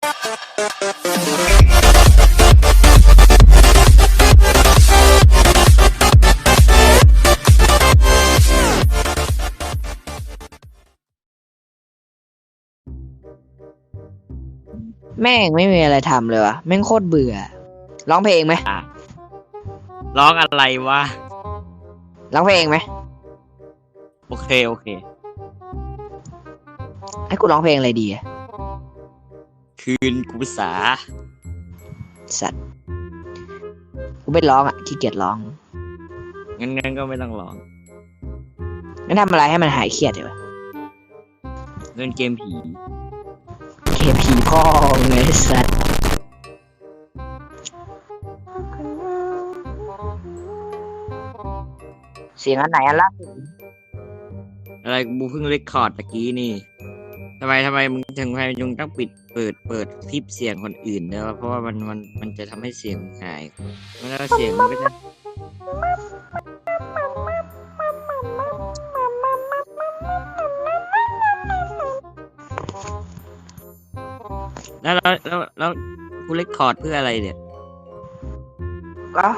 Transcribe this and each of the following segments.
แม่งไม่มีอะไรทำเลยวะแม่งโคตรเบื่อ ร้องเพลงไหมอะร้องอะไรวะ ร้องเพลงไหมโอเค โอเค ให้กูร้องเพลงอะไรดีอะ คืนกุศาสัตว์กูไม่ร้องอะขี้เกียจร้องงั้นงั้นก็ไม่ต้องร้องงั้นทำอะไรให้มันหายเครียดดีวะเล่นเกมผีเคพีพ่อไงไอ้สัตว์เสียงอันไหนอันล่าสุดอะไรกูเพิ่งเรคคอร์ดตะกี้นี่ ทำไมทำไมมึงถึงไมมึงต้องปิดเปิดเปิดคลิปเสียงคนอื่นด้วยวะเพราะว่ามันมันมันจะทำให้เสียงมึงหายมันแล้วเสียงมันก็จะแล้วแล้วแล้วแล้วกูเรคคอร์ดเพื่ออะไรเนี่ยก็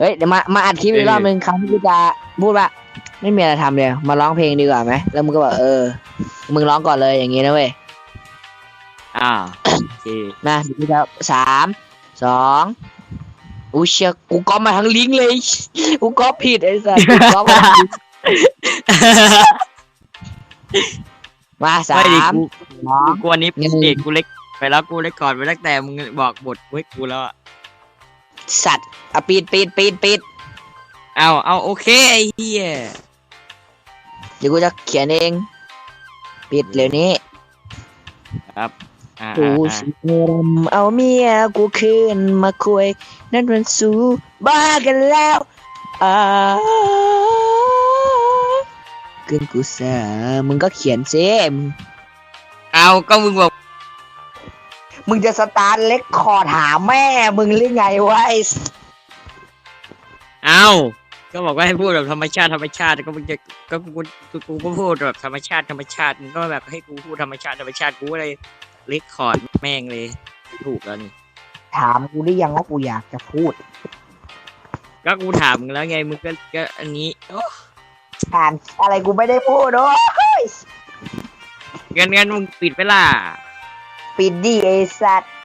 เฮ้ยเดี๋ยวมามาอัดคลิปอีกรอบนึงครั้งที่กูจะพูดว่าไม่มีอะไรทำเลยมาร้องเพลงดีกว่าไหมแล้วมึงก็บอกเออ มึงร้องก่อนเลยอย่างงี้นะเว้ยอ่าโอเคมาเดี๋ยวกูจะสามสองอู้เชียกูก๊อปมาทั้งลิงก์เลยกูก๊อปผิดไอ้สัสกูก๊อปมาทั้งลิงก์มาสาไม่ดิม กูสองกูวันนี้หนึ่ง เด็กกูเล็กไปแล้วกูเล็กก่อนไปตั้งแต่มึงบอกบทเว้ยกูแล้วอะ สัตว์อะปิดปิดปิดปิดเอาเอาโอเคไอ้เหี้ยเดี๋ยวกูจะเขียนเอง ปิดเร็วนี้ครับอ่ากูอ่าสิเริ่มเอาเมียกูคืนมาคุย นั่นมันสู้บ้ากันแล้วอ่าคืนกูเสมึงก็เขียนซิมึงเอาก็มึงบอก มึงจะสตาร์ทเล็กคอร์ดหาแม่ มึงหรือไงวะไอ้สเอาก็บอกว่าให้พูดแบบธรรมชาติธรรมชาติก็มึงจะก็กูกูกูก็พูดแบบธรรมชาติธรรมชาติมึงก็แบบให้กูพูดธรรมชาติธรรมชาติกูอะไรเล็กคอร์ดแม่งเลยถูกแล้วนี่ถามกูหรือยังว่ากูอยากจะพูดก็กูถามมึงแล้วไงมึงก็ก็อันนี้โอ้อ่านอะไรกูไม่ได้พูดโอ้ยงั้นงั้นมึงปิดไปล่ะ ปิดดิไอ้สัตว์